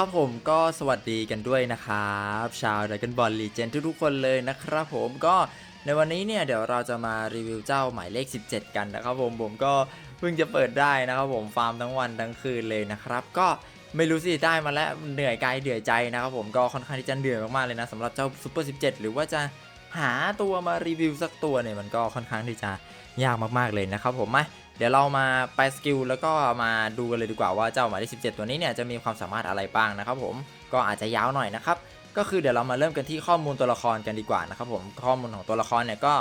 ครับผมก็สวัสดีกันด้วยนะครับ ชาว Dragon Ball Legend ทุกๆคนเลยนะครับผมก็ในวันนี้เนี่ยเดี๋ยวเราจะมารีวิวเจ้าหมายเลข 17 กันนะครับผมผมก็เพิ่งจะเปิดได้นะครับผมฟาร์มทั้งวันทั้งคืนเลยนะครับ ก็ไม่รู้สิได้มาแล้วเหนื่อยกายเหนื่อยใจนะครับผมก็ค่อนข้างที่จะเหนื่อยมากๆเลยนะสำหรับเจ้า Super 17 หรือว่าจะหาตัวมารีวิวสักตัวเนี่ยมันก็ค่อนข้างที่จะยากมากๆเลยนะครับผมมา เดี๋ยวเรามาไปสกิลแล้วก็มาดูกันเลยดีกว่าว่าเจ้าหมายเลข17 ตัวนี้เนี่ยจะมีความสามารถอะไรบ้างนะครับผมก็อาจจะยาวหน่อยนะครับก็คือเดี๋ยวเรามาเริ่มกันที่ข้อมูลตัวละครกันดีกว่านะครับผมข้อมูลของตัวละครเนี่ยก็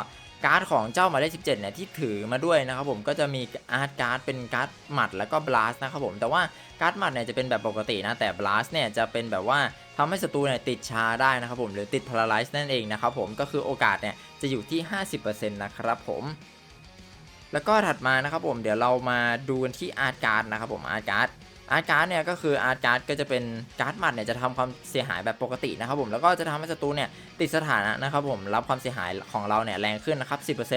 การ์ดของเจ้าหมายเลข17เนี่ยที่ถือมาด้วยนะครับผมก็จะมีอาร์ตการ์ดเป็นการ์ดหมัดแล้วก็บลัสนะครับผมแต่ว่าการ์ดหมัดเนี่ยจะเป็นแบบปกตินะแต่บลัสเนี่ยจะเป็นแบบว่าทำให้ศัตรูเนี่ยติดชาได้นะครับผมหรือติดพาราไลซ์นั่นเองนะครับผมก็คือโอกาสเนี่ยจะอยู่ที่ 50%นะครับผม แล้วก็ถัดมานะครับผมเดี๋ยวเรามาดูกันที่อาร์ตการ์ดนะครับผมอาร์ตการ์ดอาร์ตการ์ดเนี่ยก็คืออาร์ตการ์ดก็จะเป็นการ์ดหมัดเนี่ยจะทำความเสียหายแบบปกตินะครับผมแล้วก็จะทำให้ศัตรูเนี่ยติดสถานะนะครับผมรับความเสียหายของเราเนี่ยแรงขึ้นนะครับ 10%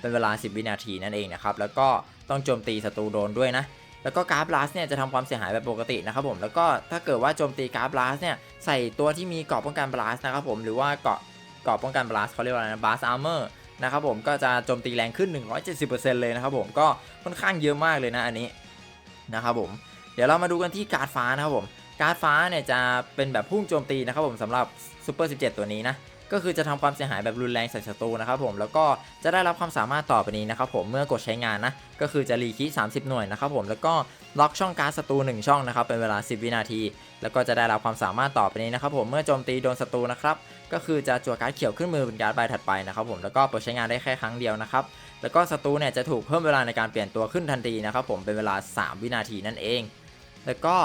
เป็นเวลา 10 วินาทีนั่นเองนะครับแล้วก็ต้องโจมตีศัตรูโดนด้วยนะแล้วก็การ์ดบลัสเนี่ยจะทำความเสียหายแบบปกตินะครับผมแล้วก็ถ้าเกิดว่าโจมตีการ์ดบลัสเนี่ยใส่ตัวที่มีเกราะป้องกันบลัสนะครับผมหรือว่าเกราะเกราะป้องกันบลัสเขาเรียกว่าอะไรนะบลัสอาร์เมอร์ นะครับผมก็จะโจมตีแรงขึ้น 170%เลยนะครับผมก็ค่อนข้างเยอะมากเลยนะอันนี้นะครับผมเดี๋ยวเรามาดูกันที่การ์ดฟ้านะครับผมการ์ดฟ้าเนี่ยจะเป็นแบบพุ่งโจมตีนะครับผมสำหรับซูเปอร์17 ตัวนี้นะ ก็คือจะทำความเสียหายแบบรุนแรงใส่ศัตรูนะครับผมแล้วก็จะได้รับความสามารถต่อไปนี้นะครับผมเมื่อกดใช้งานนะก็คือจะรีคี30 หน่วยนะครับผมแล้วก็ล็อกช่องการ์ดศัตรู1ช่องนะครับเป็นเวลา 10 วินาที แล้วก็จะได้รับความสามารถต่อไปนี้นะครับผมเมื่อโจมตีโดนศัตรูนะครับก็คือจะจั่วการ์ดเขียวขึ้นมือเป็นการ์ดใบถัดไปนะครับผมแล้วก็เปิดใช้งานได้แค่ครั้งเดียวนะครับแล้วก็ศัตรูเนี่ยจะถูกเพิ่มเวลาในการเปลี่ยนตัวขึ้นทันทีนะครับผมเป็นเวลา 3 วินาทีนั่นเอง แล้วก็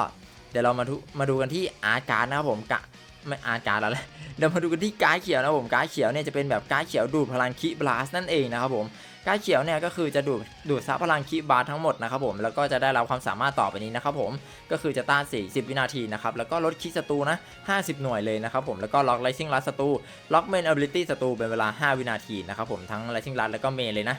เดี๋ยวเรามาดูมาดูกันที่อาร์การ์ดนะครับผมกะ ไม่อาร์ตการแล้วแหละเดี๋ยวมาดูกันที่การ์ดเขียวนะครับผมการ์ดเขียวเนี่ยจะเป็นแบบการ์ดเขียวดูดพลังคิบลัสนั่นเองนะครับผมการ์ดเขียวเนี่ยก็คือจะดูดดูดซับพลังคิบาสทั้งหมดนะครับผมแล้วก็จะได้รับความสามารถต่อไปนี้นะครับผมก็คือจะต้าน 40 วินาทีนะครับแล้วก็ลดคิศัตรูนะ 50 หน่วยเลยนะครับผมแล้วก็ล็อกไลซิ่งลัดศัตรูล็อกเมน ability ศัตรูเป็นเวลา 5 วินาทีนะครับผมทั้งไลซิ่งลัดแล้วก็เมนเลยนะ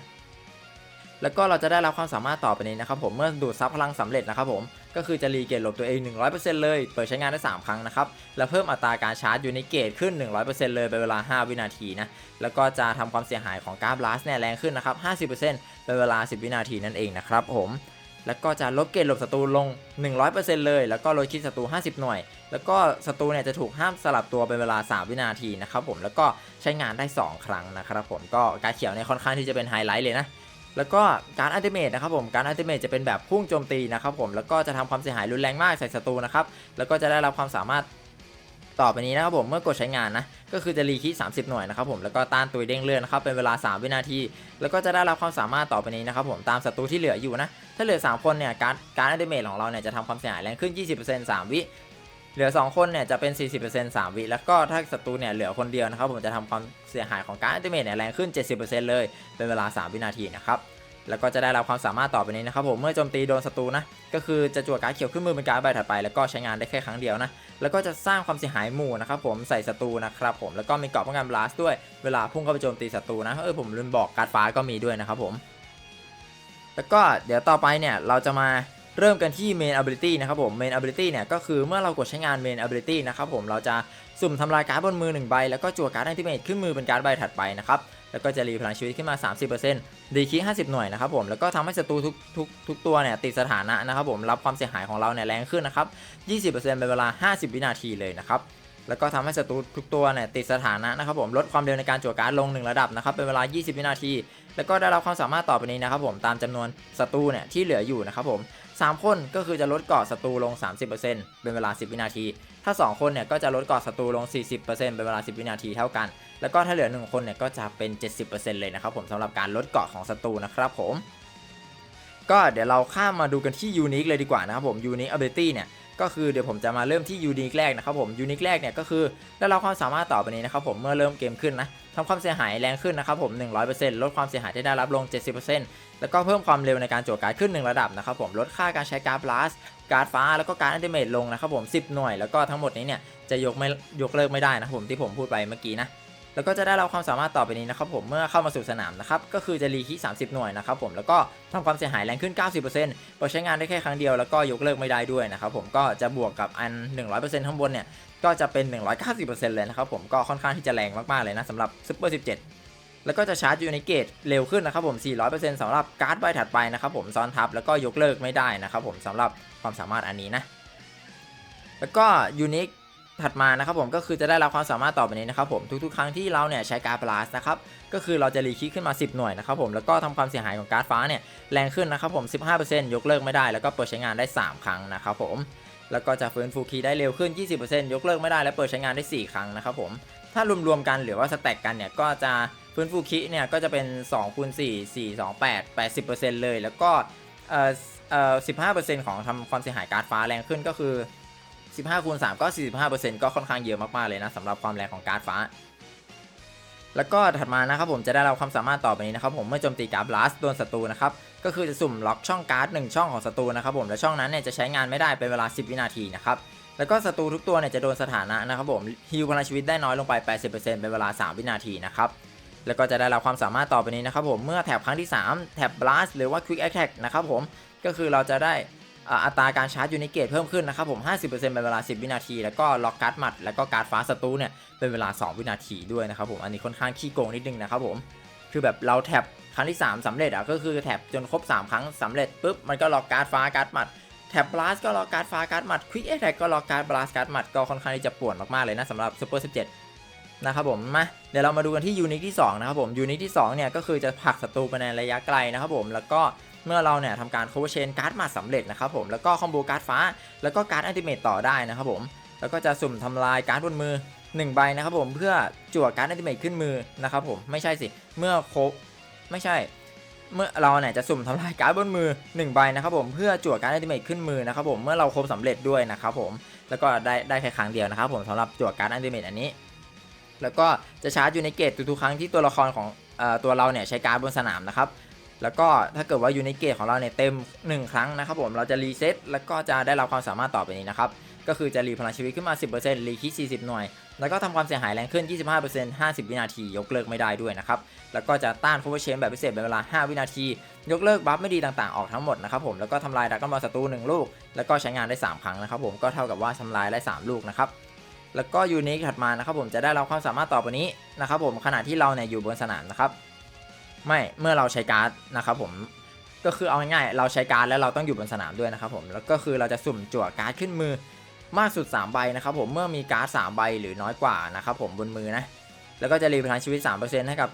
แล้วก็เราจะได้รับความสามารถต่อไปนี้นะครับผมเมื่อดูดซับพลังสำเร็จนะครับผม ก็คือจะรีเกตหลบตัวเอง 100%เลย เปิดใช้งานได้ 3 ครั้งนะครับ แล้วเพิ่มอัตราการชาร์จอยู่ในเกตขึ้น 100%เลยเป็นเวลา 5 วินาทีนะ แล้วก็จะทำความเสียหายของการบลัสเนี่ยแรงขึ้นนะครับ 50%เป็นเวลา 10 วินาทีนั่นเองนะครับผมแล้วก็จะลดเกณฑ์หลบศัตรูลง 100%เลย แล้วก็ลดคิดศัตรู 50 หน่วย แล้วก็ศัตรูเนี่ยจะถูกห้ามสลับตัวเป็นเวลา 3 วินาทีนะครับผม แล้วก็ใช้งานได้ 2 ครั้งนะครับผม ก็การเขียวเนี่ยค่อนข้างที่จะเป็นไฮไลท์เลยนะ แล้วก็การอัลติเมทนะครับผมการอัลติเมทจะเป็นแบบพุ่งโจมตีนะครับผมแล้วก็จะทำความเสียหายรุนแรงมากใส่ศัตรูนะครับแล้วก็จะได้รับความสามารถต่อไปนี้นะครับผมเมื่อกดใช้งานนะก็คือจะรีคี30 หน่วยนะครับผมแล้วก็ต้านตุยเด้งเลื่อนนะครับเป็นเวลา 3 วินาที แล้วก็จะได้รับความสามารถต่อไปนี้นะครับผมตามศัตรูที่เหลืออยู่นะถ้าเหลือ 3 คนเนี่ยการการอัลติเมทของเราเนี่ยจะทำความเสียหายแรงขึ้น 20% 3 วิ เหลือ 2 คนเนี่ยจะเป็น 40% 3 วิแล้วก็ถ้าศัตรูเนี่ยเหลือคนเดียวนะครับผมจะทำความเสียหายของการอัติเมทเนี่ยแรงขึ้น 70%เลยเป็นเวลา 3 วินาทีนะครับแล้วก็จะได้รับความสามารถต่อไปนี้นะครับผมเมื่อโจมตีโดนศัตรูนะก็คือจะจั่วการ์ดเขียวขึ้นมือเป็นการ์ดใบถัดไป แล้วก็ใช้งานได้แค่ครั้งเดียวนะแล้วก็จะสร้างความเสียหายหมู่นะครับผมใส่ศัตรูนะครับผมแล้วก็มีเกราะป้องกันบลัสด้วยเวลาพุ่งเข้าไปโจมตีศัตรูนะเออผมลืมบอกการ์ดฟ้าก็มีด้วยนะครับผม แล้วก็เดี๋ยวต่อไปเนี่ยเราจะมา เริ่มกันที่ Main Ability นะครับผม Main Ability เนี่ยก็คือเมื่อเรากดใช้งาน Main Ability นะครับผมเราจะสุ่มทำลายการ์ดบนมือ 1 ใบ แล้วก็จั่วการ์ดอันติเมตขึ้นมือเป็นการ์ดใบถัดไปนะครับ แล้วก็จะรีพลังชีวิตขึ้นมา 30%ดีคี50 หน่วยนะครับผม แล้วก็ทำให้ศัตรูทุกทุกทุกตัวเนี่ยติดสถานะนะครับผมรับความเสียหายของเราเนี่ยแรงขึ้นนะครับ 20%เป็นเวลา 50 วินาทีเลยนะครับ แล้วก็ทำให้ศัตรูทุกตัวเนี่ยติดสถานะนะครับผมลดความเร็วในการจั่วการ์ดลง 1 ระดับนะครับเป็นเวลา 20 วินาที แล้วก็ได้รับความสามารถต่อไปนี้นะครับผมตามจำนวนศัตรูเนี่ยที่เหลืออยู่นะครับผม3 คนก็คือจะลดเกาะศัตรูลง 30%เป็นเวลา 10 วินาที ถ้า 2 คนเนี่ยก็จะลดเกาะศัตรูลง 40%เป็นเวลา 10 วินาทีเท่ากัน แล้วก็ถ้าเหลือ 1 คนเนี่ยก็จะเป็น 70%เลยนะครับผมสำหรับการลดเกาะของศัตรูนะครับผม ก็เดี๋ยวเราข้ามมาดูกันที่ยูนิคเลยดีกว่านะครับผมยูนิค ability เนี่ย ก็คือเดี๋ยวผมจะมาเริ่มที่ยูนิคแรกนะครับผมยูนิคแรกเนี่ยก็คือได้รับความสามารถต่อไปนี้นะครับผมเมื่อเริ่มเกมขึ้นนะทำความเสียหายแรงขึ้นนะครับผม 100%ลดความเสียหายที่ได้รับลง 70%แล้วก็เพิ่มความเร็วในการโจทการ์ดขึ้น 1 ระดับนะครับผม ลดค่าการใช้การ์ดบลัสการ์ดฟ้า แล้วก็การ์ดอันติเมทลงนะครับผม 10 หน่วย แล้วก็ทั้งหมดนี้เนี่ยจะยกไม่ยกเลิกไม่ได้นะครับผมที่ผมพูดไปเมื่อกี้นะ แล้วก็จะได้รับความสามารถต่อไปนี้นะครับผมเมื่อเข้ามาสู่สนามนะครับก็คือจะรีคิ30 หน่วยนะครับผมแล้วก็ทำความเสียหายแรงขึ้น 90%เปิดใช้งานได้แค่ครั้งเดียวแล้วก็ยกเลิกไม่ได้ด้วยนะครับผมก็จะบวกกับอัน 100%ข้างบนเนี่ยก็จะเป็น 190%เลยนะครับผมก็ค่อนข้างที่จะแรงมากๆเลยนะสำหรับซูเปอร์17 แล้วก็จะชาร์จยูนิเกตเร็วขึ้นนะครับผม 400%สำหรับการ์ดใบถัดไปนะครับผมซ้อนทับแล้วก็ยกเลิกไม่ได้นะครับผมสำหรับความสามารถอันนี้นะแล้วก็ยูนิค ถัดมานะครับผมก็คือจะได้รับความสามารถต่อไปนี้นะครับผมทุกๆ ครั้งที่เราเนี่ยใช้การ์ดบลัสนะครับก็คือเราจะรีคิกขึ้นมา 10 หน่วยนะครับผมแล้วก็ทำความเสียหายของการ์ดฟ้าเนี่ยแรงขึ้นนะครับผม 15%ยกเลิกไม่ได้แล้วก็เปิดใช้งานได้ 3 ครั้งนะครับผมแล้วก็จะฟื้นฟูคีได้เร็วขึ้น 20%ยกเลิกไม่ได้และเปิดใช้งานได้ 4 ครั้งนะครับผมถ้ารวมๆกันหรือว่าสแต็กกันเนี่ยก็จะฟื้นฟูคีเนี่ยก็จะเป็น2คูณ4 4 2 8 80%เลย แล้วก็เอ่อเอ่อ15%ของทำความเสียหายการ์ดฟ้าแรงขึ้นก็คือ 15คูณ3ก็ 45%ก็ค่อนข้างเยอะมากๆเลยนะสำหรับความแรงของการ์ดฟ้า แล้วก็ถัดมานะครับผมจะได้รับความสามารถต่อไปนี้นะครับผมเมื่อโจมตีการ์ดบลัสโดนศัตรูนะครับก็คือจะสุ่มล็อกช่องการ์ด1ช่องของศัตรูนะครับผมและช่องนั้นเนี่ยจะใช้งานไม่ได้เป็นเวลา 10 วินาทีนะครับแล้วก็ศัตรูทุกตัวเนี่ยจะโดนสถานะนะครับผมฮิวพลังชีวิตได้น้อยลงไป 80%เป็นเวลา 3 วินาทีนะครับแล้วก็จะได้รับความสามารถต่อไปนี้นะครับผมเมื่อแถบครั้งที่ 3 แถบบลัสหรือว่า Quick Attack นะครับผมก็คือเราจะได้ อัตราการชาร์จยูนิเกตเพิ่มขึ้นนะครับผม 50%เป็นเวลา 10 วินาที แล้วก็ล็อกการ์ดหมัด แล้วก็การ์ดฟ้าศัตรูเนี่ยเป็นเวลา 2 วินาทีด้วยนะครับผม อันนี้ค่อนข้างขี้โกงนิดนึงนะครับผม คือแบบเราแท็บครั้งที่ 3สำเร็จอะก็คือแท็บจนครบ 3 ครั้งสำเร็จปุ๊บมันก็ล็อกการ์ดฟ้าการ์ดหมัดแท็บบลัสก็ล็อกการ์ดฟ้าการ์ดหมัดควิกแอทแทกก็ล็อกการ์ดบลัสการ์ดหมัดก็ค่อนข้างที่จะปวดมากๆเลยนะสำหรับซูเปอร์17นะครับผมมาเดี๋ยวเรามาดูกันที่ยูนิตที่2นะครับผมยูนิตที่2เนี่ยก็คือจะผลักศัตรูไปในระยะไกลนะครับผมแล้วก็ เมื่อเราเนี่ยทำการ cover chain การ์ดมาสำเร็จนะครับผมแล้วก็คอมโบการ์ดฟ้า แล้วก็การ์ดอัลติเมตต่อได้นะครับผมแล้วก็จะสุ่มทำลายการ์ดบนมือ 1 ใบนะครับผมเพื่อจั่วการ์ดอัลติเมตขึ้นมือนะครับผมไม่ใช่สิเมื่อครบไม่ใช่ เมื่อเราเนี่ยจะสุ่มทำลายการ์ดบนมือ 1 ใบนะครับผมเพื่อจั่วการ์ดอัลติเมตขึ้นมือนะครับผมเมื่อเราครบสำเร็จด้วยนะครับผมแล้วก็ได้ได้แค่ครั้งเดียวนะครับผมสำหรับจั่วการ์ดอัลติเมตอันนี้ แล้วก็จะชาร์จอยู่ในเกตทุกๆครั้งที่ตัวละครของเออตัวเราเนี่ยใช้การ์ดบนสนามนะครับ แล้วก็ถ้าเกิดว่ายูนิเกตของเราเนี่ยเต็ม 1 ครั้งนะครับผมเราจะรีเซ็ตแล้วก็จะได้รับความสามารถต่อไปนี้นะครับก็คือจะรีพลังชีวิตขึ้นมา 10%รีคิด40 หน่วย แล้วก็ทำความเสียหายแรงขึ้น 25% 50 วินาที ยกเลิกไม่ได้ด้วยนะครับ แล้วก็จะต้าน cover chain แบบพิเศษเป็นเวลา 5 วินาที ยกเลิกบัฟไม่ดีต่างๆ ออกทั้งหมดนะครับผม แล้วก็ทำลายดักกอนบอลศัตรู1ลูก แล้วก็ใช้งานได้ 3 ครั้งนะครับผม ก็เท่ากับว่าทำลายได้ 3 ลูกนะครับ แล้วก็ยูนิคถัดมานะครับผมจะได้รับความสามารถต่อไปนี้นะครับผม ขณะที่เราเนี่ยอยู่บนสนามนะครับ ไม่เมื่อเราใช้การ์ดนะครับผมก็คือเอาง่ายๆเราใช้การ์ดแล้วเราต้องอยู่บนสนามด้วยนะครับผมแล้วก็คือเราจะสุ่มจั่วการ์ดขึ้นมือมากสุด 3 ใบนะครับผมเมื่อมีการ์ด3ใบหรือน้อยกว่านะครับผมบนมือนะแล้วก็จะรีพลังชีวิต 3%ให้กับ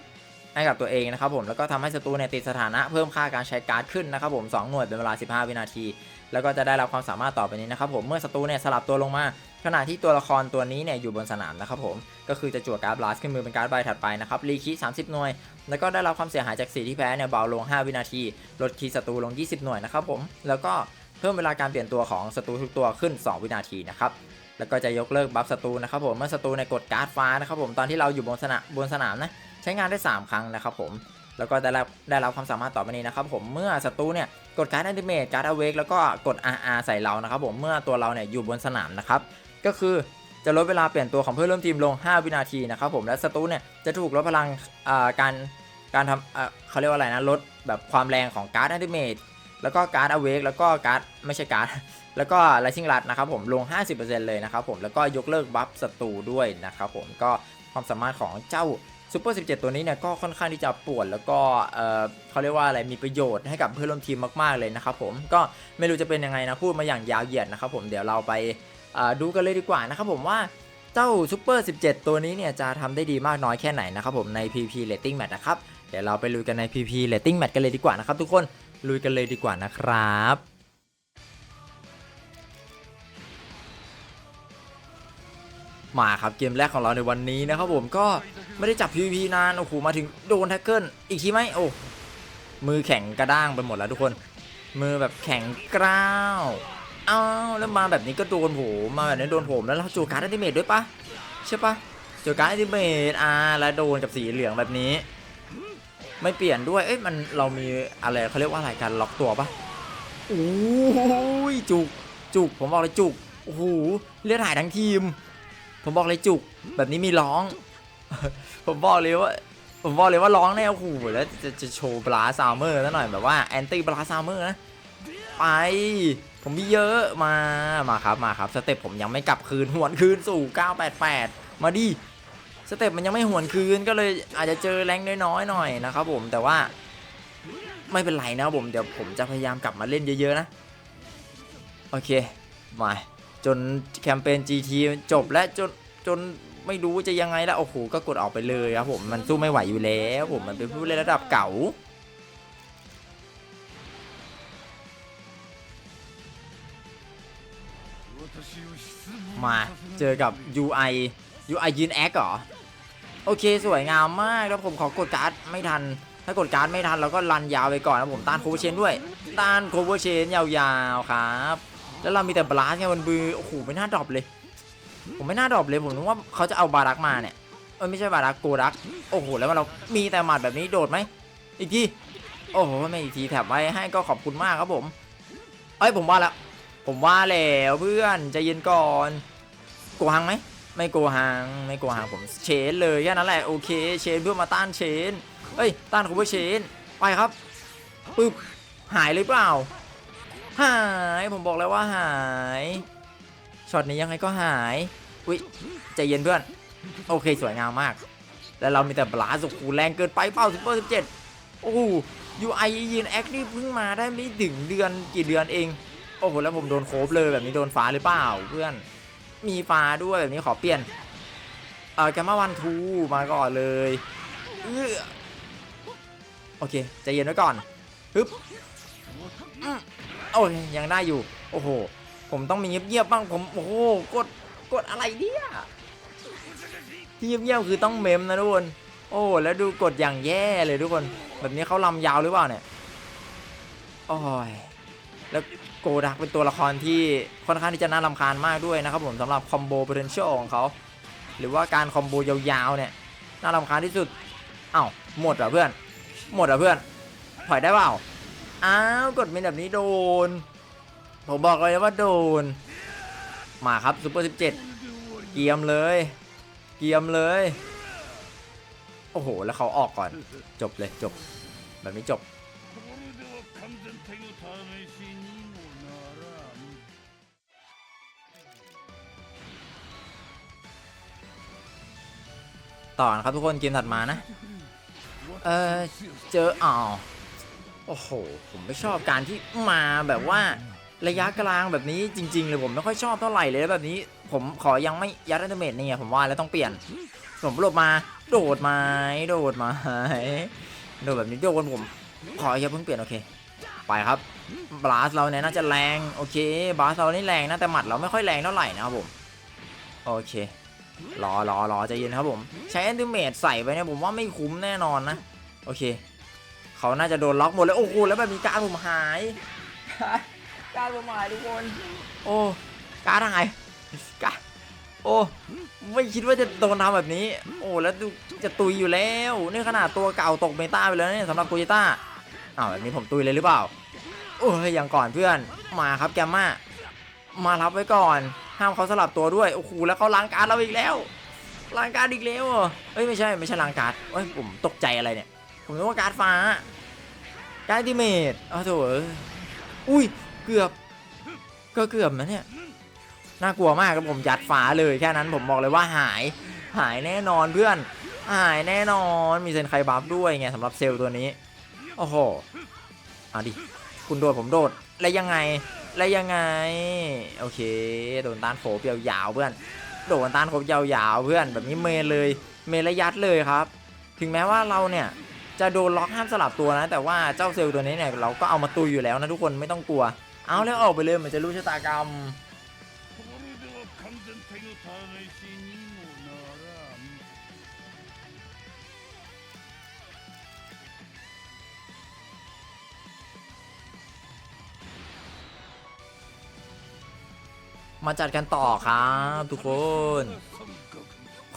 ให้กับตัวเองนะครับผมแล้วก็ทำให้ศัตรูเนี่ยติดสถานะเพิ่มค่าการใช้การ์ดขึ้นนะครับผม2หน่วยเป็นเวลา 15 วินาที แล้วก็จะได้รับความสามารถต่อไปนี้นะครับผมเมื่อศัตรูเนี่ยสลับตัวลงมา ขณะที่ตัวละครตัวนี้เนี่ยอยู่บนสนามนะครับผมก็คือจะจั่วการ์ดบลัสขึ้นมือเป็นการ์ดใบถัดไปนะครับรีคี30 หน่วย แล้วก็ได้รับความเสียหายจากสีที่แพ้เนี่ยเบาลง 5 วินาที ลดคีศัตรูลง 20 หน่วยนะครับผมแล้วก็เพิ่มเวลาการเปลี่ยนตัวของศัตรูทุกตัวขึ้น 2 วินาทีนะครับแล้วก็จะยกเลิกบัฟศัตรูนะครับผมเมื่อศัตรูในกดการ์ดฟ้านะครับผมตอนที่เราอยู่บนสนามบนสนามนะใช้งานได้ 3 ครั้งนะครับผมแล้วก็ได้รับได้รับความสามารถต่อไปนี้นะครับผมเมื่อศัตรูเนี่ยกดการ์ดอันติเมตการ์ดอเวกแล้วก็กด RR ใส่เรานะครับผมเมื่อตัวเราเนี่ยอยู่บนสนามนะครับ ก็คือจะลดเวลาเปลี่ยนตัวของเพื่อนร่วมทีมลง 5 วินาทีนะครับผมและศัตรูเนี่ยจะถูกลดพลังการการทำเขาเรียกว่าอะไรนะลดแบบความแรงของการ์ดอันติเมตแล้วก็การ์ดอเวกแล้วก็การ์ดไม่ใช่การ์ดแล้วก็ไลซิ่งรัดนะครับผมลง 50%เลยนะครับผมแล้วก็ยกเลิกบัฟศัตรูด้วยนะครับผมก็ความสามารถของเจ้าซูเปอร์17 ตัวนี้เนี่ยก็ค่อนข้างที่จะปวดแล้วก็เออเขาเรียกว่าอะไรมีประโยชน์ให้กับเพื่อนร่วมทีมมาก ๆ เลยนะครับผมก็ไม่รู้จะเป็นยังไงนะพูดมาอย่างยาวเหยียดนะครับผมเดี๋ยวเราไป ดูกันเลยดีกว่านะครับผมว่าเจ้าซูเปอร์ 17 ตัวนี้เนี่ยจะทำได้ดีมากน้อยแค่ไหนนะครับผมใน PP Rating Match นะครับ เดี๋ยวเราไปลุยกันใน PP Rating Match กันเลยดีกว่านะครับทุกคนลุยกันเลยดีกว่านะครับมาครับเกมแรกของเราในวันนี้นะครับผมก็ไม่ได้จับ PVP นานโอ้โหมาถึงโดนแท็กเกิลอีกทีไหมโอ้มือแข็งกระด้างไปหมดแล้วทุกคน มือแบบแข็งกร้าว อ้าวแล้วมาแบบนี้ก็โดนผมมาแบบนี้โดนผมแล้วเราจูการ์ดอัติเมทด้วยปะใช่ปะจูการ์ดอัติเมทอ่าแล้วโดนกับสีเหลืองแบบนี้ ไม่เปลี่ยนด้วยเอ้ยมันเรามีอะไรเขาเรียกว่าอะไรการล็อกตัวปะโอ้ยจุกจุกผมบอกเลยจุกโอ้โหเลือดหายทั้งทีม ผมบอกเลยจุกแบบนี้มีร้อง ผมบอกเลยว่าผมบอกเลยว่าร้องแน่โอ้โหแล้วจะจะโชว์บลาซาวเมอร์ซะหน่อยแบบว่าแอนตี้บลาซาวเมอร์นะไป ผมมีเยอะมา มาครับ มาครับ สเต็ปผมยังไม่กลับคืน หวนคืนสู่ 988 มาดิ สเต็ปมันยังไม่หวนคืน ก็เลยอาจจะเจอแรงน้อยๆหน่อยนะครับผม แต่ว่าไม่เป็นไรนะผม เดี๋ยวผมจะพยายามกลับมาเล่นเยอะๆนะ โอเค มา จนแคมเปญ GT จบและจน จนไม่รู้จะยังไงแล้ว โอ้โห ก็กดออกไปเลยครับผม มันสู้ไม่ไหวอยู่แล้ว ผม มันเป็นผู้เล่นระดับเก่า มาเจอกับ UI UI ยืนแอคเหรอ โอเคสวยงามมากแล้วผมขอกดการ์ดไม่ทัน ถ้ากดการ์ดไม่ทันเราก็รันยาวไปก่อนนะผมต้านโคเวอร์เชนด้วย ต้านโคเวอร์เชนยาวๆครับ แล้วเรามีแต่บลัสไงมันบือโอ้โหไม่น่าดรอปเลย ผมไม่น่าดรอปเลยผมนึกว่าเขาจะเอาบารักมาเนี่ยเออไม่ใช่บารักโกรักโอ้โหแล้วเรามีแต่หมัดแบบนี้โดดไหมอีกทีโอ้โหไม่อีกทีแถบไว้ให้ก็ขอบคุณมากครับผม เอ้ยผมว่าแล้ว ผมว่าแล้วเพื่อนใจเย็นก่อนโกหังไหมไม่โกหังไม่โกหังผมเชนเลยแค่นั้นแหละโอเคเชนเพื่อมาต้านเชนเอ้ยต้านคูเปอร์เชนไปครับปึ๊บหายเลยเปล่า หายผมบอกแล้วว่าหายช็อตนี้ยังไงก็หายอุ้ยใจเย็นเพื่อน โอเคสวยงามมาก แล้วเรามีแต่บลาสุกูแรงเกินไปเป้าซุปเปอร์สิบเจ็ดโอ้ยูไอยืนแอคนี่เพิ่งมาได้ไม่ถึงเดือนกี่เดือนเอง โอ้โหแล้วผมโดนโคบเลยแบบนี้โดนฟ้าหรือเปล่าเพื่อนมีฟ้าด้วยแบบนี้ขอเปลี่ยนเออแกมาวันทูมาก่อนเลยเออโอเคใจเย็นไว้ก่อนฮึบโอ้ยยังได้อยู่ โอ้โห ผมต้องมีเงียบๆบ้างผมโอ้โหกดกดอะไรเนี่ยที่เงียบๆคือต้องเมมนะทุกคนโอ้แล้วดูกดอย่างแย่เลยทุกคน แบบนี้เขาลำยาวหรือเปล่าเนี่ยโอ้ยแล้ว โกดักเป็นตัวละครที่ค่อนข้างที่จะน่ารำคาญมากด้วยนะครับผมสำหรับคอมโบ potential ของเขาหรือว่าการคอมโบยาวๆเนี่ยน่ารำคาญที่สุดอ้าวหมดเหรอเพื่อน หมดเหรอเพื่อนถอยได้เปล่าอ้าวกดเป็นแบบนี้โดน ผมบอกเลยว่าโดน มาครับซูเปอร์17เกียมเลย เกียมเลย โอ้โห แล้วเขาออกก่อน จบเลยจบ แบบนี้จบ ต่อนะครับทุกคนเกมถัดมานะ เออเจออ้าวโอ้โห ผมไม่ชอบการที่มาแบบว่าระยะกลางแบบนี้จริง ๆ เลยผมไม่ค่อยชอบเท่าไหร่เลยแบบนี้ ผมขอยังไม่ยัดอันเดเมทเนี่ยผมว่าแล้วต้องเปลี่ยนผมหลบมา โดดไหม้โดดไหม้โดดแบบนี้โดนผม ขออย่าเพิ่งเปลี่ยนโอเค ไปครับบลัสเราเนี่ยน่าจะแรงโอเคบลัสเรานี่แรงนะแต่หมัดเราไม่ค่อยแรงเท่าไหร่นะครับผมโอเค รอรอรอใจเย็นครับผม ใช้แอนติเมตใส่ไปเนี่ยผมว่าไม่คุ้มแน่นอนนะ โอเค เขาน่าจะโดนล็อกหมดเลยโอ้โหแล้วแบบมีการดผมหายการดผมหายทุกคน โอ้การดหายการดโอ้ไม่คิดว่าจะโดนทำแบบนี้ โอ้แล้วดูจะตุยอยู่แล้วนี่ขนาดตัวเก่าตกเมตาไปแล้วเนี่ยสำหรับโกจิต้าอ้าวแบบนี้ผมตุยเลยหรือเปล่าโอ้ยอย่างก่อนเพื่อนมาครับแกมมามารับไว้ก่อน ห้ามเขาสลับตัวด้วยโอ้โหแล้วเขาล้างการดเราอีกแล้วล้างการดอีกแล้วเอ้ยไม่ใช่ไม่ใช่ล้างการดเอ้ยผมตกใจอะไรเนี่ยผมนึกว่าการดฟ้าการดดิเมตอ้าวโถอุ้ยเกือบก็เกือบนะเนี่ยน่ากลัวมากครับผมยัดฟ้าเลยแค่นั้นผมบอกเลยว่าหายหายแน่นอนเพื่อน หายแน่นอนมีเซนไคบัฟด้วยไงสำหรับเซลล์ตัวนี้ โอ้โหเอาดิ คุณโดดผมโดด แล้วยังไง แล้วยังไง โอเค โดนต้านโขบยาวๆเพื่อน โดนต้านโขบยาวๆเพื่อน แบบนี้เมเลย เมระยัดเลยครับ ถึงแม้ว่าเราเนี่ยจะโดนล็อกห้ามสลับตัวนะ แต่ว่าเจ้าเซลล์ตัวนี้เนี่ยเราก็เอามาตุยอยู่แล้วนะทุกคนไม่ต้องกลัว เอาแล้วออกไปเลยเหมือนจะรู้ชะตากรรม มาจัดกันต่อครับทุกคน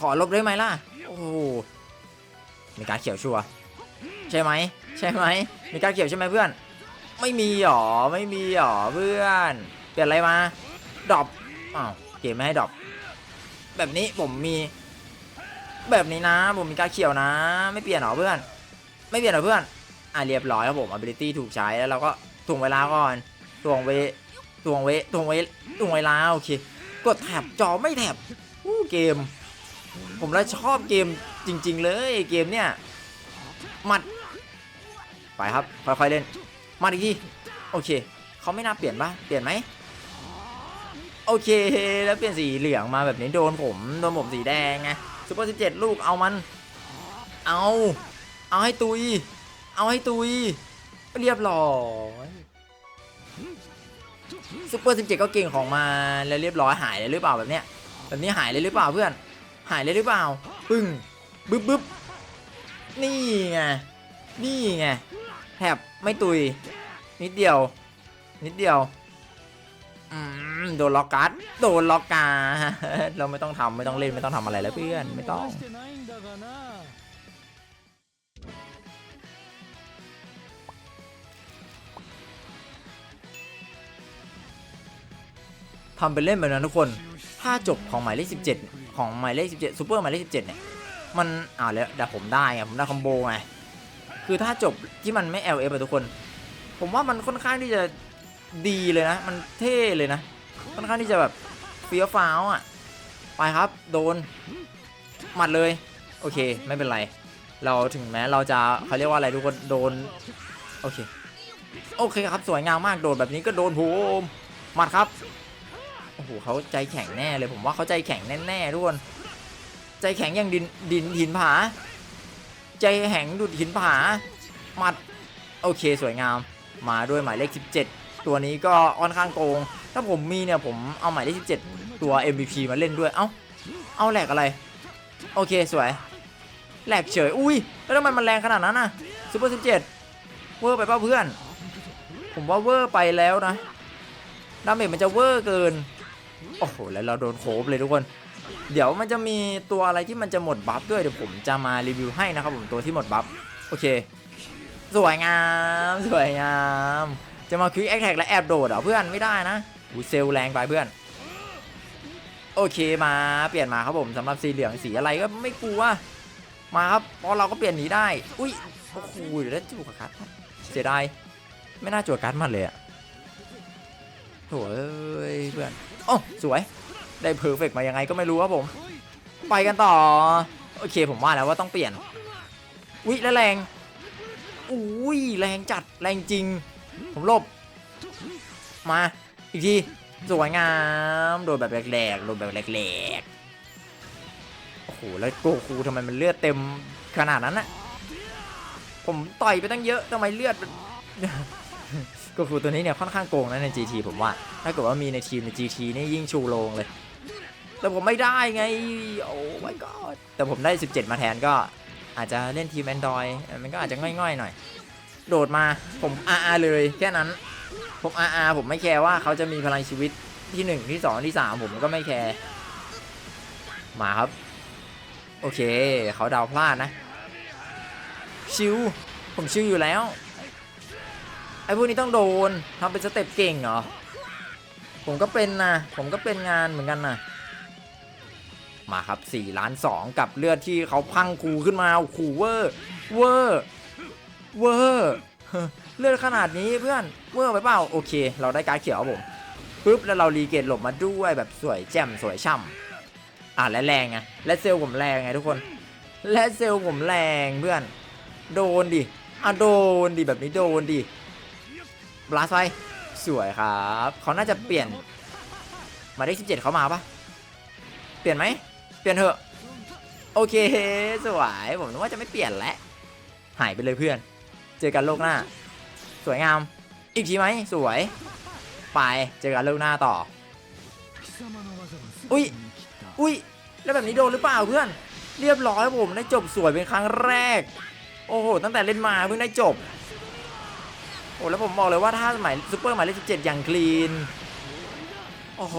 ขอลบได้ไหมล่ะ โอ้โหมีการเขียวชัวใช่ไหมใช่ไหมมีการเขียวใช่ไหมเพื่อน ไม่มีหรอไม่มีหรอเพื่อนเปลี่ยนอะไรมาดรอปอ้าวเกมไม่ให้ดรอปแบบนี้ผมมีแบบนี้นะผมมีการเขียวนะ ไม่เปลี่ยนหรอเพื่อน ไม่เปลี่ยนหรอเพื่อนอะเรียบร้อยครับผม ability ถูกใช้แล้วเราก็ถ่วงเวลาก่อนถ่วงเว ถ่วงเวถ่วงเวถ่วงเวลาโอเคกดแท็บจอไม่แท็บอู้เกม ผมแล้วชอบเกมจริง ๆ เลยเกมเนี่ยมัดไปครับค่อยๆเล่นมาอีกทีโอเคเขาไม่น่าเปลี่ยนปะเปลี่ยนไหมโอเคแล้วเปลี่ยนสีเหลืองมาแบบนี้โดนผมโดนผมสีแดงไงซูเปอร์สิบเจ็ดลูกเอามัน เอา เอาให้ตุย เอาให้ตุย เรียบร้อย ซูเปอร์สิบเจ็ดก็เก่งของมาแล้วเรียบร้อยหายเลยหรือเปล่าแบบเนี้ยแบบนี้หายเลยหรือเปล่าเพื่อน หายเลยหรือเปล่า ปึ้งบึ๊บบึ๊บนี่ไงนี่ไงแถบไม่ตุย นิดเดียว นิดเดียวอืมโดนล็อกการ์ดโดนล็อกการ์ดเราไม่ต้องทำไม่ต้องเล่นไม่ต้องทำอะไรแล้วเพื่อนไม่ต้อง ทำเป็นเล่นแบบนั้นทุกคน ถ้าจบของหมายเลข 17 ของหมายเลข 17ซูเปอร์หมายเลข 17 เนี่ย มันอ่าแล้วแต่ผมได้ไงผมได้คอมโบไง คือถ้าจบที่มันไม่ LF อะทุกคน ผมว่ามันค่อนข้างที่จะดีเลยนะ มันเท่เลยนะ ค่อนข้างที่จะแบบเฟี้ยวฟ้าวอะไปครับ โดน หมัดเลย โอเค ไม่เป็นไร เราถึงแม้เราจะเขาเรียกว่าอะไรทุกคน โดน โอเค โอเคครับ สวยงามมาก โดนแบบนี้ก็โดนผมหมัดครับ โอ้โหเขาใจแข็งแน่เลยผมว่าเขาใจแข็งแน่ๆทุกคน ใจแข็งอย่างดินดินหินผา ใจแข็งดุดหินผาหมัดโอเคสวยงามมาด้วยหมายเลข 17 ตัวนี้ก็ค่อนข้างโกง ถ้าผมมีเนี่ยผมเอาหมายเลข 17 ตัว MVP มาเล่นด้วย เอ้า เอาแหลกอะไร โอเคสวย แหลกเฉย อุ้ย แล้วทำไมมันแรงขนาดนั้นนะซูเปอร์ 17 เวอร์ไปเปล่าเพื่อน ผมว่าเวอร์ไปแล้วนะดาเมจมันจะเวอร์เกิน โอ้โห แล้วเราโดนโคบเลยทุกคน เดี๋ยวมันจะมีตัวอะไรที่มันจะหมดบัฟด้วยเดี๋ยวผมจะมารีวิวให้นะครับผมตัวที่หมดบัฟ โอเค สวยงาม สวยงาม จะมาควิกแอคแท็กและแอบโดดเหรอเพื่อนไม่ได้นะอูเซลแรงไปเพื่อน โอเคมาเปลี่ยนมาครับผมสำหรับสีเหลืองสีอะไรก็ไม่กลัวมาครับเพราะเราก็เปลี่ยนหนีได้ อุ้ยโอ้โหเดี๋ยวได้จูกกับการ์ดเสียดายไม่น่าจวดการ์ดมันเลยอะโถ่เอ้ยเพื่อน โอ้สวย ได้เพอร์เฟกมายังไงก็ไม่รู้ครับผม ไปกันต่อ โอเคผมว่าแล้วว่าต้องเปลี่ยน อุ้ยแล้วแรง อุ้ยแรงจัดแรงจริง ผมลบ มา อีกที สวยงาม โดนแบบแหลกๆ โดนแบบแหลกๆ โอ้โห แล้วโกคูทำไมมันเลือดเต็มขนาดนั้นน่ะผมต่อยไปตั้งเยอะทำไมเลือด โกคูตัวนี้เนี่ยค่อนข้างโกงนะใน GT ผมว่า ถ้าเกิดว่ามีในทีมใน GT นี่ยิ่งชูโรงเลย แต่ผมไม่ได้ไง โอ้ my god แต่ผมได้ 17 มาแทนก็อาจจะเล่นทีม Android มันก็อาจจะง่อยๆหน่อย โดดมาผม RR เลยแค่นั้น ผม RR ผมไม่แคร์ว่าเขาจะมีพลังชีวิตที่ 1 ที่ 2 ที่ 3 ผมก็ไม่แคร์ มาครับ โอเค เขาเดาวพลาดนะ ชิว ผมชิวอยู่แล้ว ไอ้พวกนี้ต้องโดนทำเป็นสเต็ปเก่งเหรอ ผมก็เป็นนะ ผมก็เป็นงานเหมือนกันนะมาครับ4ล้าน2กับเลือดที่เขาพังคูขึ้นมาโอ้โหูเวอร์ เวอร์ เวอร์เลือดขนาดนี้เพื่อน เวอร์ไปเปล่า โอเค เราได้การเขียวผมปุ๊บแล้วเรารีเกตหลบมาด้วยแบบสวยแจ่มสวยช่ำอะและแรงไงและเซลผมแรงไงทุกคน และเซลผมแรงเพื่อน โดนดิอะโดนดิแบบนี้โดนดิ บลาสไปสวยครับเขาน่าจะเปลี่ยนมายเลขสิบเจ็ดเขามาปะเปลี่ยนไหมเปลี่ยนเถอะโอเคสวยผมนึกว่าจะไม่เปลี่ยนแล้วหายไปเลยเพื่อน เจอกันโลกหน้า สวยงาม อีกทีไหมสวย ไปเจอกันโลกหน้าต่อ อุ้ยอุ้ยแล้วแบบนี้โดนหรือเปล่าเพื่อน เรียบร้อยผมได้จบสวยเป็นครั้งแรก โอ้โหตั้งแต่เล่นมาเพิ่งได้จบ อ้แล้วผมบอกเลยว่าถ้าหมายซูเปอร์หมายเลขสิบเจ็ดอย่างคลีน โอ้โห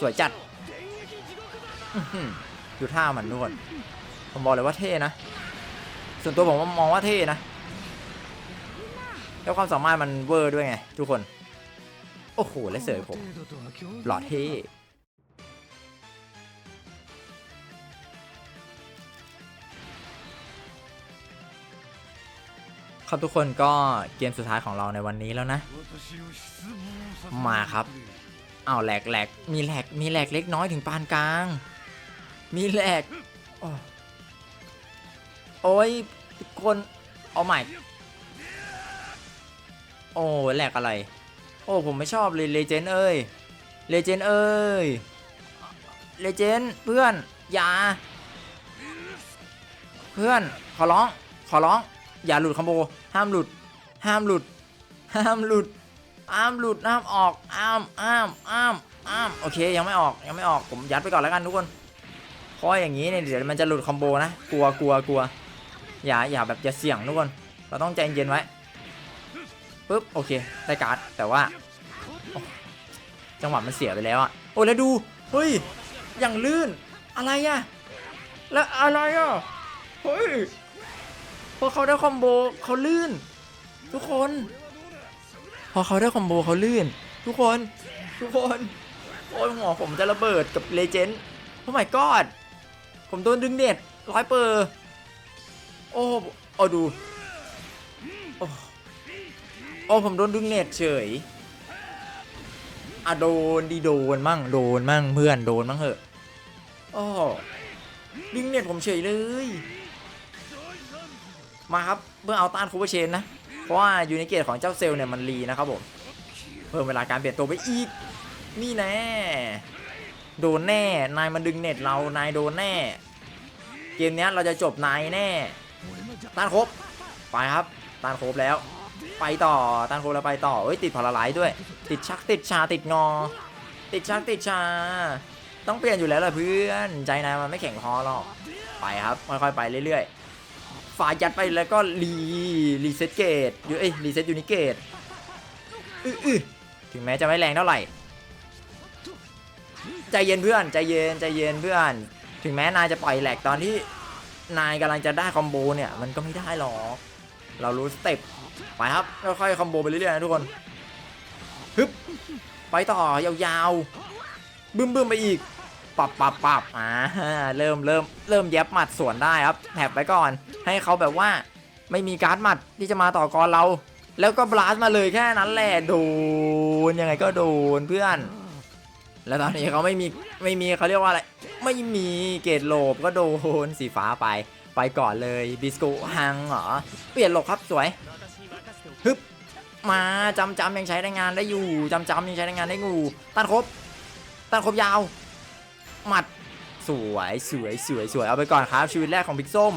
สวยจัดอื้อหือดูท่ามันนวดผมบอกเลยว่าเท่นะ ส่วนตัวผมมองว่าเท่นะ แล้วความสามารถมันเวอร์ด้วยไง ทุกคน โอ้โห และเสยผม หล่อเท่ ครับทุกคนก็เกมสุดท้ายของเราในวันนี้แล้วนะ มาครับเอาแหลกแหลกมีแหลกมีแหลกเล็กน้อยถึงปานกลาง มีแหลกโอ้ยคนเอาใหม่ โอ้แหลกอะไร โอ้ผมไม่ชอบเลยเลเจนด์เอ้ยเลเจนด์เอ้ยเลเจนด์เพื่อนอย่า เพื่อนขอร้องขอร้อง อย่าหลุดคอมโบ ห้ามหลุด ห้ามหลุด ห้ามหลุด อ้ามหลุด ห้ามออก อ้าม อ้าม อ้าม อ้าม โอเค ยังไม่ออก ยังไม่ออก ผมยัดไปก่อนแล้วกันทุกคนเพราะอย่างนี้เนี่ยเดี๋ยวมันจะหลุดคอมโบนะ กลัว กลัว กลัว อย่า อย่าแบบอย่าเสี่ยงทุกคน เราต้องใจเย็นไว้ปุ๊บ โอเค ได้การ์ด แต่ว่า จังหวะมันเสียไปแล้วอะโอ้แล้วดู เฮ้ย อย่างลื่น อะไรอะแล้วอะไรอะเฮ้ย พอเขาได้คอมโบเขาลื่น ทุกคน พอเขาได้คอมโบเขาลื่น ทุกคน ทุกคนโอ้ยหัวผมจะระเบิดกับเลเจนด์โอ้ my god ผมโดนดึงเน็ตร้อยเปอร์โอ้โอ้ดู โอ้โอ้ผมโดนดึงเน็ตเฉยอะโดนดีโดนมั่งโดนมั่งเพื่อนโดนมั่งเหอะโอ้ดึงเน็ตผมเฉยเลย มาครับเพื่อเอาต้านคูเปอร์เชนนะ เพราะว่ายูนิเกตของเจ้าเซลเนี่ยมันรีนะครับผมเพิ่มเวลาการเปลี่ยนตัวไปอีก นี่แน่โดนแน่ นายมันดึงเน็ตเรา นายโดนแน่ เกมนี้เราจะจบนายแน่ ต้านครบ ไปครับ ต้านครบแล้ว ไปต่อ ต้านครบแล้วไปต่อเอ้ยติดพาราไลด้วย ติดชักติดชาติดงอ ติดชักติดชา ต้องเปลี่ยนอยู่แล้วล่ะเพื่อน ใจนายมันไม่แข็งพอหรอก ไปครับ ค่อยๆไปเรื่อยๆ ฝายัดไปแล้วก็รีรีเซ็ตเกตอยู่เอ้ยรีเซ็ตยูนิเกตอื้ออื้อถึงแม้จะไม่แรงเท่าไหร่ ใจเย็นเพื่อนใจเย็นใจเย็นเพื่อน ถึงแม้นายจะปล่อยแหลกตอนที่นายกำลังจะได้คอมโบเนี่ยมันก็ไม่ได้หรอก เรารู้สเต็ปไปครับค่อยๆคอมโบไปเรื่อยๆนะทุกคนฮึบไปต่อยาวๆบึ้มๆไปอีก ปับปับปับอ่าเริ่มเริ่มเริ่มแยบหมัดสวนได้ครับแถบไปก่อน ให้เขาแบบว่าไม่มีการ์ดหมัดที่จะมาต่อกรเรา แล้วก็บลาสมาเลยแค่นั้นแหละโดนยังไงก็โดนเพื่อน แล้วตอนนี้เขาไม่มีไม่มีเขาเรียกว่าอะไรไม่มีเกตโลบก็โดนสีฟ้าไป ไปก่อนเลยบิสโกฮังเหรอเปลี่ยนโลบครับสวยฮึบมาจำจำยังใช้ได้งานได้อยู่จำจำยังใช้ได้งานได้อยู่ตันครบตันครบยาว หมัดสวยสวยสวยสวยเอาไปก่อนครับชีวิตแรกของบิ๊กส้ม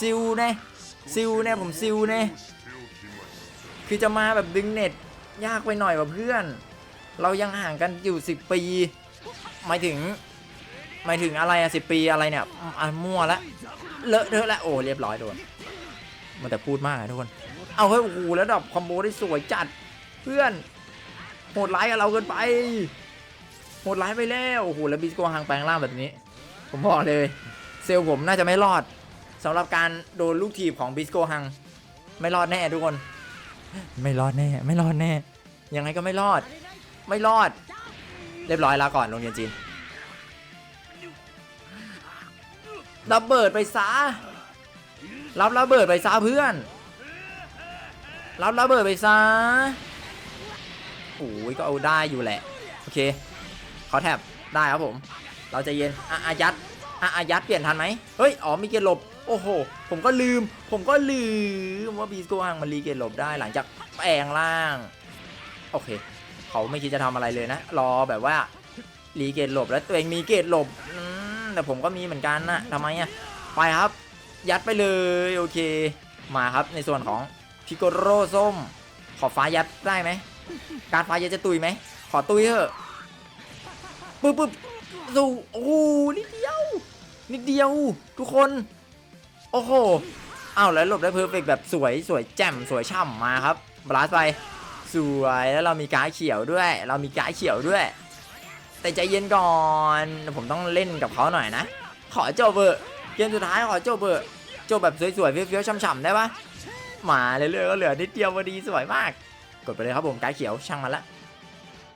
ซิลเน่ซิลเน่ผมซิลเน่คือจะมาแบบดึงเน็ตยากไปหน่อยว่ะเพื่อน เรายังห่างกันอยู่ 10 ปีหมายถึงหมายถึงอะไรอะสิปีอะไรเนี่ยอะมั่วละเลอะเทอะละโอ้เรียบร้อยโดนมันแต่พูดมากอะทุกคน เอาเฮ้ยโอ้โหแล้วดอกคอมโบได้สวยจัด เพื่อนโหดร้ายกับเราเกินไป โหดร้ายไปแล้วโอ้โหแล้วบิสโกฮังแปลงร่างแบบนี้ ผมบอกเลย เซลผมน่าจะไม่รอดสำหรับการโดนลูกทีบของบิสโกฮัง ไม่รอดแน่ทุกคน ไม่รอดแน่ ไม่รอดแน่ ยังไงก็ไม่รอด ไม่รอด เรียบร้อยลาก่อนโรงเรียนจีนระเบิดไปซะรับระเบิดไปซะเพื่อนรับระเบิดไปซะโอ้ยก็เอาได้อยู่แหละ โอเค ขอแท็บได้ครับผม เราจะเย็นอะอายัดอะอายัดเปลี่ยนทันไหมเฮ้ยอ๋อมีเกณฑ์หลบโอ้โห ผมก็ลืม ผมก็ลืมว่าบีสโกฮังมันรีเกณฑ์หลบได้หลังจากแปลงร่าง โอเค เขาไม่คิดจะทำอะไรเลยนะ รอแบบว่ารีเกณฑ์หลบแล้วตัวเองมีเกณฑ์หลบแต่ผมก็มีเหมือนกันนะทำไมอะไปครับ ยัดไปเลยโอเค มาครับในส่วนของพิโกโรส้ม ขอฟ้ายัดได้ไหม การฟ้ายัดจะตุยไหม ขอตุยเถอะ ปึ๊บปึ๊บสู่โอ้โหนิดเดียว นิดเดียว ทุกคน โอ้โหอ้าวแล้วหลบได้เพอร์เฟกแบบสวยสวยแจ่มสวยช่ำมาครับบลัสไป สวยแล้วเรามีการดเขียวด้วย เรามีการดเขียวด้วย แต่ใจเย็นก่อน ผมต้องเล่นกับเขาหน่อยนะ ขอจบเบอร์เกมสุดท้ายขอจบเบอร์จบแบบสวยๆเฟี้ยวๆช่ำๆได้ปะมาเรื่อยๆก็เหลือนิดเดียวพอดีสวยมาก กดไปเลยครับผมการดเขียวช่างมันละ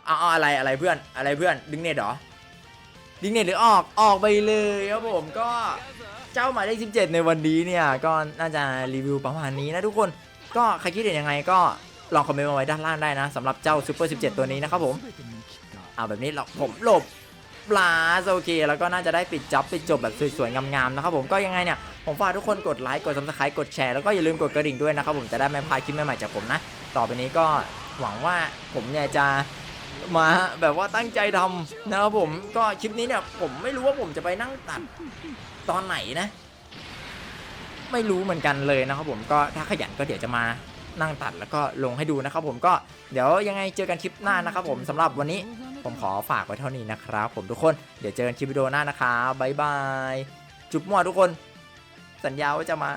เอาเอาอะไรอะไรเพื่อนอะไรเพื่อนดึงเน็ตเหรอดึงเน็ตหรือออกออกไปเลยครับผมก็เจ้าหมายเลข17 ในวันนี้เนี่ยก็น่าจะรีวิวประมาณนี้นะทุกคนก็ใครคิดเห็นยังไงก็ลองคอมเมนต์มาไว้ด้านล่างได้นะสำหรับเจ้าซูเปอร์17 ตัวนี้นะครับผมเอาแบบนี้เราผมหลบปลาโอเค แล้วก็น่าจะได้ปิดจ็อบปิดจบแบบสวยๆ งามๆ นะครับผมก็ยังไงเนี่ย ผมฝากทุกคนกดไลค์ กดซับสไครต์กดแชร์ แล้วก็อย่าลืมกดกระดิ่งด้วยนะครับผมจะได้ไม่พลาดคลิปใหม่ๆจากผมนะ ต่อไปนี้ก็หวังว่าผมเนี่ยจะ มาแบบว่าตั้งใจทำนะครับผมก็คลิปนี้เนี่ยผมไม่รู้ว่าผมจะไปนั่งตัดตอนไหนนะ ไม่รู้เหมือนกันเลยนะครับผมก็ถ้าขยันก็เดี๋ยวจะมานั่งตัดแล้วก็ลงให้ดูนะครับผมก็เดี๋ยวยังไงเจอกันคลิปหน้านะครับผมสำหรับวันนี้ผมขอฝากไว้เท่านี้นะครับผมทุกคนเดี๋ยวเจอกันคลิปวิดีโอหน้านะครับบ๊ายบายจุ๊บมั่วทุกคน สัญญาว่าจะมา